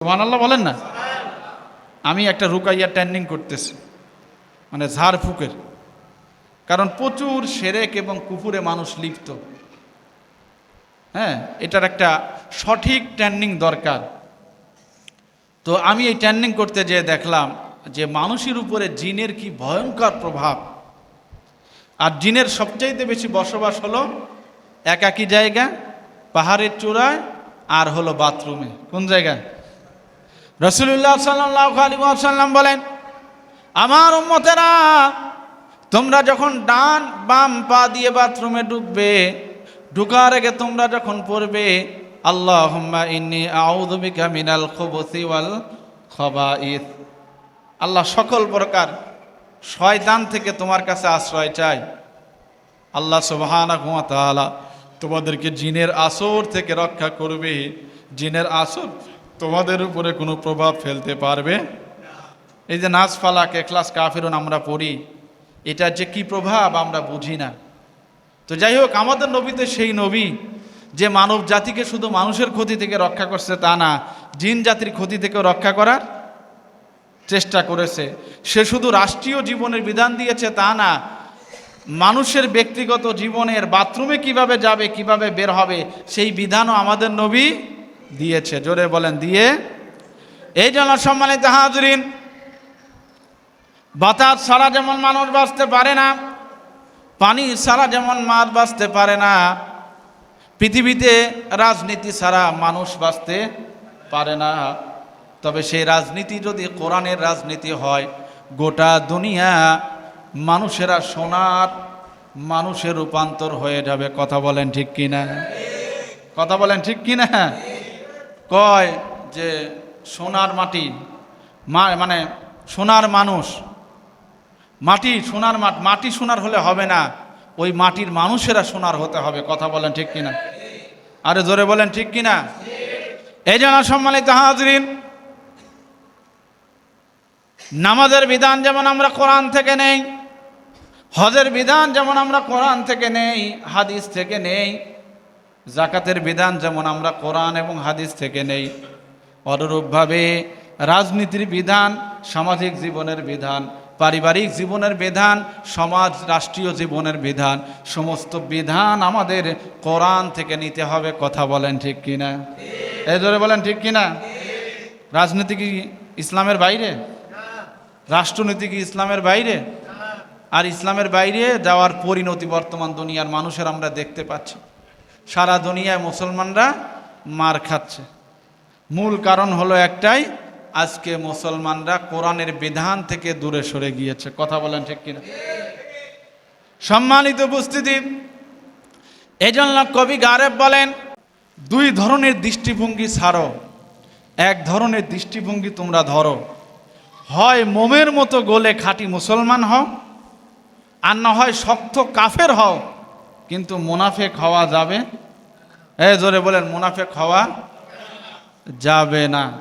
আল্লাহ বলেন না? আমি একটা রুকাইয়া ট্যান্ডিং করতেছি মানে ঝাড় ফুকের। কারণ প্রচুর সেরেক এবং কুকুরে মানুষ লিপ্ত। হ্যাঁ এটার একটা সঠিক ট্যান্ডিং দরকার। তো আমি এই ট্যান্ডিং করতে যেয়ে দেখলাম যে মানুষের উপরে জিনের কি ভয়ঙ্কর প্রভাব। আর জিনের সবচাইতে বেশি বসবাস হলো একাকী জায়গা, পাহাড়ের চূড়ায়, আর হলো বাথরুমে। কোন জায়গায়? রসুল্লাহ সাল্লাম বলেন, আমার উম্মতেরা, তোমরা যখন ডান বাম পা দিয়ে বাথরুমে ঢুকবে, ঢুকার আগে তোমরা যখন পড়বে আল্লাহ আউদুবিকা মিনাল আল্লাহ সকল প্রকার শয়তান থেকে তোমার কাছে আশ্রয় চাই। আল্লাহ ওয়া তাআলা তোমাদেরকে জিনের আসর থেকে রক্ষা করবে। জিনের আসর তোমাদের উপরে কোনো প্রভাব ফেলতে পারবে? এই যে নাচ ফালাক এখলাস কাফিরুন আমরা পড়ি এটা যে কি প্রভাব আমরা বুঝি না। তো যাই হোক, আমাদের নবীতে সেই নবী, যে মানব জাতিকে শুধু মানুষের ক্ষতি থেকে রক্ষা করছে তা না, জিন জাতির ক্ষতি থেকে রক্ষা করার চেষ্টা করেছে। সে শুধু রাষ্ট্রীয় জীবনের বিধান দিয়েছে তা না, মানুষের ব্যক্তিগত জীবনের বাথরুমে কীভাবে যাবে, কীভাবে বের হবে, সেই বিধানও আমাদের নবী দিয়েছে। জোরে বলেন, দিয়ে। এই জন্য সম্মানিত হাজরিন, বাতাস ছাড়া যেমন মানুষ বাঁচতে পারে না, পানি ছাড়া যেমন মাছ বাঁচতে পারে না, পৃথিবীতে রাজনীতি ছাড়া মানুষ বাঁচতে পারে না। তবে সেই রাজনীতি যদি কোরআনের রাজনীতি হয়, গোটা দুনিয়া মানুষেরা সোনার মানুষের রূপান্তর হয়ে যাবে। কথা বলেন ঠিক কিনা? কথা বলেন ঠিক কিনা? কয় যে সোনার মাটি মানে সোনার মানুষ, মাটি সোনার মাট মাটি সোনার হলে হবে না, ওই মাটির মানুষেরা সোনার হতে হবে, কথা বলেন ঠিক কিনা? আরে জোরে বলেন ঠিক কিনা? এই জন্য সম্মানিত হাজরিন, নামাজের বিধান যেমন আমরা কোরআন থেকে নেই, হজের বিধান যেমন আমরা কোরআন থেকে নেই, হাদিস থেকে নেই জাকাতের বিধান যেমন আমরা কোরআন এবং হাদিস থেকে নেই, অনুরূপভাবে রাজনীতির বিধান, সামাজিক জীবনের বিধান, পারিবারিক জীবনের বিধান, সমাজ, রাষ্ট্রীয় জীবনের বিধান, সমস্ত বিধান আমাদের কোরআন থেকে নিতে হবে, কথা বলেন ঠিক কিনা? এই ধরে বলেন ঠিক কিনা? রাজনীতি কি ইসলামের বাইরে? রাষ্ট্রনীতি কি ইসলামের বাইরে? আর ইসলামের বাইরে যাওয়ার পরিণতি বর্তমান দুনিয়ার মানুষের আমরা দেখতে পাচ্ছি। সারা দুনিয়ায় মুসলমানরা মার খাচ্ছে। মূল কারণ হলো একটাই, আজকে মুসলমানরা কোরআনের বিধান থেকে দূরে সরে গিয়েছে। কথা বলেন ঠিক কিনা? সম্মানিত উপস্থিতি এই জন্য কবি গারেব বলেন, দুই ধরনের দৃষ্টিভঙ্গি ছাড়ো। এক ধরনের দৃষ্টিভঙ্গি তোমরা ধরো। হয় মোমের মতো গোলে খাঁটি মুসলমান হও, আর না হয় শক্ত কাফের হও। কিন্তু মুনাফেক হওয়া যাবে? এ, জোরে বলেন, মুনাফেক হওয়া যাবে না।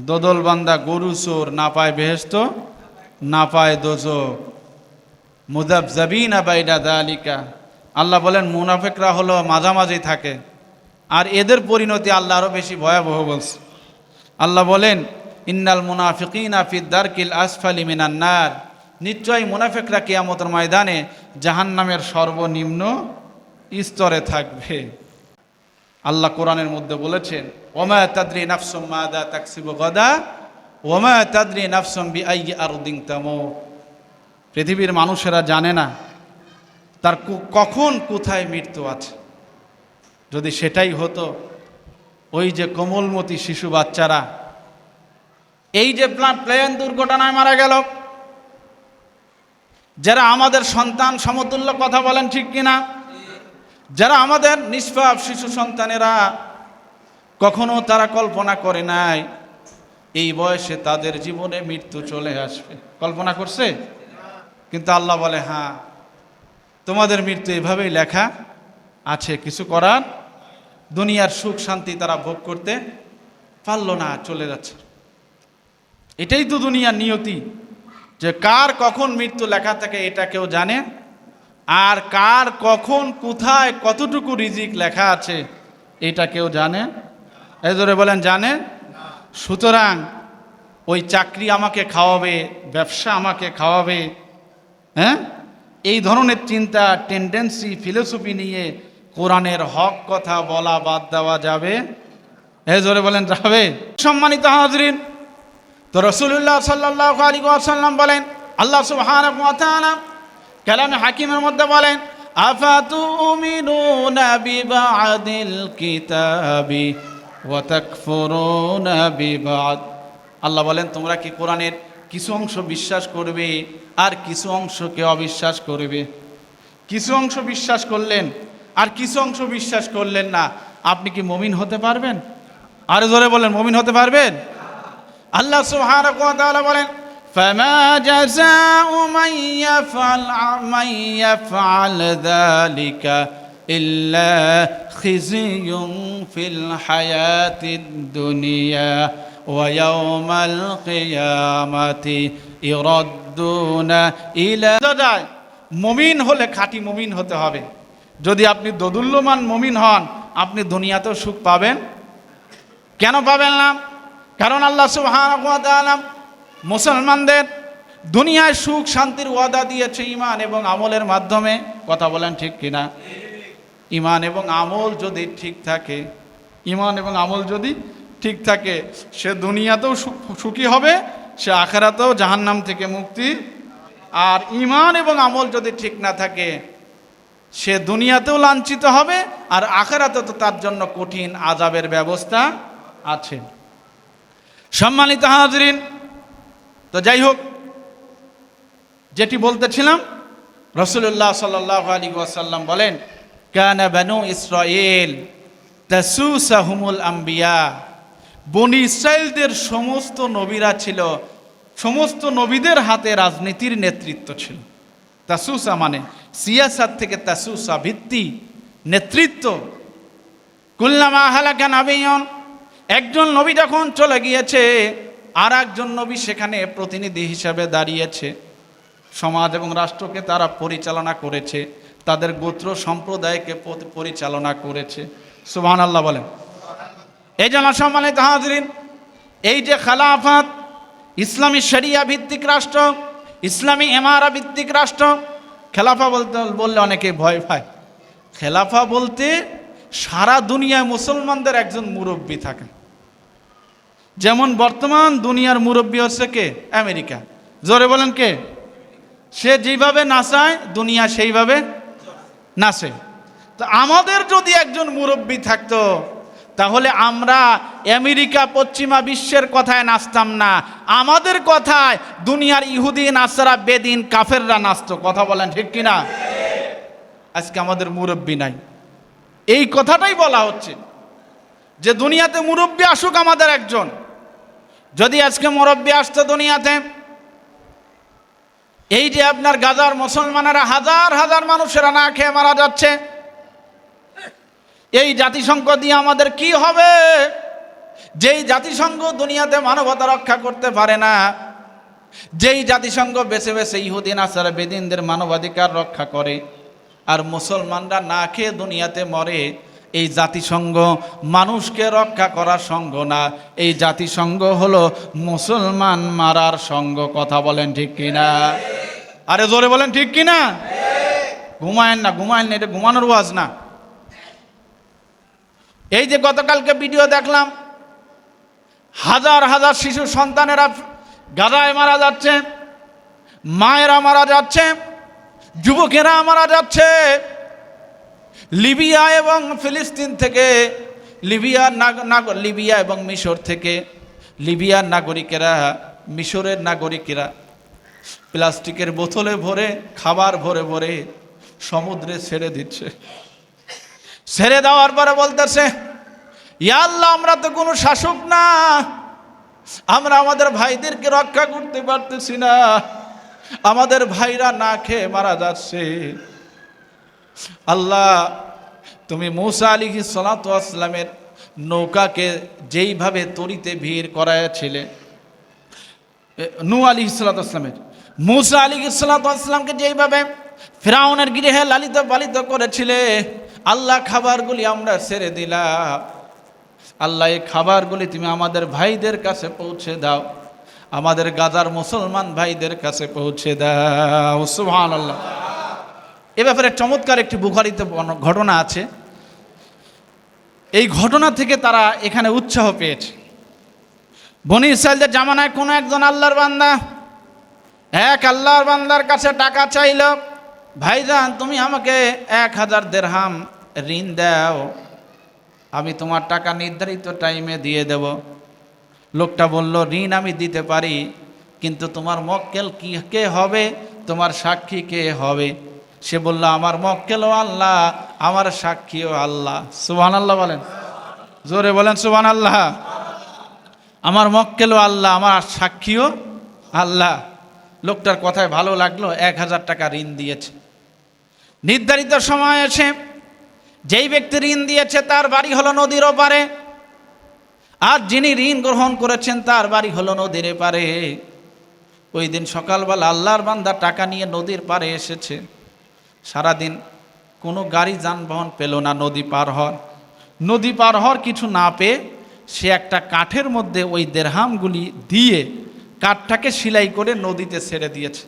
দোদল বান্দা গরু চোর, না পায় বেহেস্ত না পায় দোজো মুদাব জাবিনা বাইডা দালিকা। আল্লাহ বলেন, মুনাফেকরা হলো মাঝামাঝি থাকে। আর এদের পরিণতি আল্লাহ আরও বেশি ভয়াবহ বলছে। আল্লাহ বলেন, ইন্নাল মুনাফিকিনা ফিদ্দার কিল আসফালি মিনান্নার নিশ্চয়ই মুনাফেকরা কিয়ামতের ময়দানে জাহান্নামের সর্বনিম্ন স্তরে থাকবে। আল্লাহ কোরআনের মধ্যে বলেছেন, ওমা তাদ্রি নাফসুম মাদা তাকসিবু গদা, ওমা তাদ্রি নাফসুম বি আই আরদিন তামো। পৃথিবীর মানুষেরা জানে না তার কখন কোথায় মৃত্যু আছে। যদি সেটাই হতো, ওই যে কোমলমতি শিশু বাচ্চারা, এই যে প্লা- প্লেন দুর্ঘটনায় মারা গেল, যারা আমাদের সন্তান সমতুল্য কথা বলেন ঠিক কিনা যারা আমাদের নিষ্পাপ শিশু সন্তানেরা কখনো তারা কল্পনা করে নাই, এই বয়সে তাদের জীবনে মৃত্যু চলে আসবে। কল্পনা করছে? কিন্তু আল্লাহ বলে হ্যাঁ তোমাদের মৃত্যু এভাবেই লেখা আছে, কিছু করার দুনিয়ার সুখ শান্তি তারা ভোগ করতে পারল না, চলে যাচ্ছে। এটাই তো দুনিয়ার নিয়তি, যে কার কখন মৃত্যু লেখা থাকে, এটা কেউ জানে? আর কার কখন, কোথায়, কতটুকু রিজিক লেখা আছে, এটা কেউ জানে? এই ধরে বলেন, জানে? সুতরাং ওই চাকরি আমাকে খাওয়াবে, ব্যবসা আমাকে খাওয়াবে হ্যাঁ? এই ধরনের চিন্তা টেন্ডেন্সি ফিলোসফি নিয়ে কোরআনের হক কথা বলা বাদ দেওয়া যাবে। এ জোরে বলেন, যাবে? সম্মানিত হাজরিন, তো রসুল্লাহ সাল্লাহ আলী আসাল্লাম বলেন, আল্লাহ সুবহান কালামে হাকিমের মধ্যে বলেন আল্লাহ বলেন, তোমরা কি কোরআনের কিছু অংশ বিশ্বাস করবে আর কিছু অংশকে অবিশ্বাস করবে? কিছু অংশ বিশ্বাস করলেন আর কিছু অংশ বিশ্বাস করলেন না। আপনি কি মমিন হতে পারবেন? আরও জোরে বলেন, মমিন হতে পারবেন? আল্লাহ সুবহানাহু বলেন فما جزاء من يفعل من يفعل ذلك إلا خزي في الحياة الدنيا ويوم القيامة يردون إلى মমিন হলে খাঁটি মমিন হতে হবে যদি আপনি দদুল্যমান মমিন হন আপনি দুনিয়াতেও সুখ পাবেন কেন পাবেন না কারণ আল্লাহ সুবহানাহু ওয়া তাআলা মুসলমানদের দুনিয়ায় সুখ, শান্তির ওয়াদা দিয়েছে ইমান এবং আমলের মাধ্যমে। কথা বলেন ঠিক কিনা? ইমান এবং আমল যদি ঠিক থাকে ইমান এবং আমল যদি ঠিক থাকে, সে দুনিয়াতেও সুখ- হবে, সে আখেরাতেও জাহান্নাম থেকে মুক্তি। আর ইমান এবং আমল যদি ঠিক না থাকে, সে দুনিয়াতেও লাঞ্ছিত হবে, আর আখেরাতে তো তার জন্য কঠিন আজাবের ব্যবস্থা আছে। সম্মানিত হাজরিন তো যাই হোক, যেটি বলতেছিলাম রসুল্লাহ সাল্লাহ আলী ওয়াসাল্লাম বলেন, কানা বানু ইসরায়েল তাসুসাহুমুল আম্বিয়া। বনি ইসরায়েলদের সমস্ত নবীরা ছিল, সমস্ত নবীদের হাতে রাজনীতির নেতৃত্ব ছিল। তাসুসা মানে সিয়াসাত থেকে তাসুসা ভিত্তি নেতৃত্ব। কুল্লামা হালাকা নাবিয়ন একজন নবী যখন চলে গিয়েছে আর একজন নবী সেখানে প্রতিনিধি হিসাবে দাঁড়িয়েছে। সমাজ এবং রাষ্ট্রকে তারা পরিচালনা করেছে। তাদের গোত্র সম্প্রদায়কে পরিচালনা করেছে। সুবহান আল্লাহ বলেন। এই জন্য সম্মানিত হাজরিন, এই যে খালাফাত, ইসলামী শরিয়া ভিত্তিক রাষ্ট্র, ইসলামী এমারা ভিত্তিক রাষ্ট্র, খেলাফা বলতে, বললে অনেকে ভয় পায়। খেলাফা বলতে সারা দুনিয়ায় মুসলমানদের একজন মুরব্বী থাকে। যেমন বর্তমান দুনিয়ার মুরব্বী হচ্ছে কে? আমেরিকা। জোরে বলেন কে? সে যেভাবে নাচায়, দুনিয়া সেইভাবে নাচে। তো আমাদের যদি একজন মুরব্বী থাকতো, তাহলে আমরা আমেরিকা, পশ্চিমা বিশ্বের কথায় নাচতাম না। আমাদের কথায় দুনিয়ার ইহুদি নাসারা, বেদিন, কাফেররা নাচতো। কথা বলেন ঠিক কিনা? আজকে আমাদের মুরব্বী নাই। এই কথাটাই বলা হচ্ছে যে দুনিয়াতে মুরব্বী আসুক আমাদের একজন। যদি আজকে মুরব্বী আসতো দুনিয়াতে, এই যে আপনার গাজার মুসলমানেরা হাজার হাজার মানুষেরা না খেয়ে মারা যাচ্ছে, এই জাতিসংঘ দিয়ে আমাদের কি হবে? যেই জাতিসংঘ দুনিয়াতে মানবতা রক্ষা করতে পারে না, যেই জাতিসংঘ বেছে বেছে ইহুদিন, আসার বেদিনদের মানবাধিকার রক্ষা করে, আর মুসলমানরা না খেয়ে দুনিয়াতে মরে এই জাতিসংঘ মানুষকে রক্ষা করার সঙ্গ না। এই জাতিসংঘ হলো মুসলমান মারার সঙ্গ। কথা বলেন ঠিক কিনা? আরে জোরে বলেন ঠিক কিনা? ঘুমায়েন না ঘুমায়েন না, এটা ঘুমানোর ওয়াজ না। এই যে গতকালকে ভিডিও দেখলাম, হাজার হাজার শিশু সন্তানেরা গাদায় মারা যাচ্ছে, মায়েরা মারা যাচ্ছে, যুবকেরা মারা যাচ্ছে। লিবিয়া এবং ফিলিস্তিন থেকে লিবিয়ার নাগ- নাগ- লিবিয়া এবং মিশর থেকে লিবিয়ার নাগরিকেরা, মিশরের নাগরিকেরা প্লাস্টিকের বোতলে ভরে, খাবার ভরে ভরে সমুদ্রে ছেড়ে দিচ্ছে। ছেড়ে দেওয়ার পরে বলতেছে, ইয়া আল্লাহ, আমরা তো কোনো শাসক না। আমরা আমাদের ভাইদেরকে রক্ষা করতে পারতেছি না। আমাদের ভাইরা না খেয়ে মারা যাচ্ছে। আল্লাহ, তুমি মৌসা আলী সালাতামের নৌকাকে যেইভাবে তরিতে ভিড় করাইছিলে নু আলী সালাতামের মুসা আলী সালাতামকে যেইভাবে ফেরাউনের গৃহে লালিত পালিত করেছিলে, আল্লাহ খাবারগুলি আমরা ছেড়ে দিলাম। আল্লাহ, এই খাবারগুলি তুমি আমাদের ভাইদের কাছে পৌঁছে দাও, আমাদের গাজার মুসলমান ভাইদের কাছে পৌঁছে দাও। সুহান আল্লাহ এ ব্যাপারে চমৎকার একটি বুখারিতে ঘটনা আছে। এই ঘটনা থেকে তারা এখানে উৎসাহ পেয়েছে। বনি ইসরায়েলদের জামানায় কোনো একজন আল্লাহর বান্দা, এক আল্লাহর বান্দার কাছে টাকা চাইল, ভাইজান, তুমি আমাকে এক হাজার দেড়হাম ঋণ দাও। আমি তোমার টাকা নির্ধারিত টাইমে দিয়ে দেব। লোকটা বলল, ঋণ আমি দিতে পারি, কিন্তু তোমার মক্কেল কি কে হবে? তোমার সাক্ষী কে হবে? সে বলল, আমার মক্কেলও আল্লাহ, আমার সাক্ষীও আল্লাহ। সুবহান আল্লাহ বলেন। জোরে বলেন সুবহান আল্লাহ আমার মক্কেলও আল্লাহ, আমার সাক্ষীও আল্লাহ। লোকটার কথায় ভালো লাগল, এক হাজার টাকা ঋণ দিয়েছে। নির্ধারিত সময় এসে যেই ব্যক্তি ঋণ দিয়েছে, তার বাড়ি হলো নদীর ওপারে। আর যিনি ঋণ গ্রহণ করেছেন, তার বাড়ি হলো নদীর পারে ওই দিন সকালবেলা আল্লাহর বান্দা টাকা নিয়ে নদীর পারে এসেছে। সারাদিন কোনো গাড়ি যানবাহন পেল না, নদী পার হওয়ার। নদী পার হওয়ার কিছু না পেয়ে সে একটা কাঠের মধ্যে ওই দেড়হামগুলি দিয়ে কাঠটাকে সেলাই করে নদীতে ছেড়ে দিয়েছে।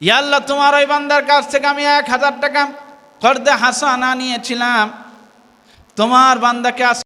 ইয়াল্লাহ তোমার ওই বান্দার কাছ থেকে আমি এক হাজার টাকা ফর্দে হাসানা নিয়েছিলাম। তোমার বান্দাকে আজ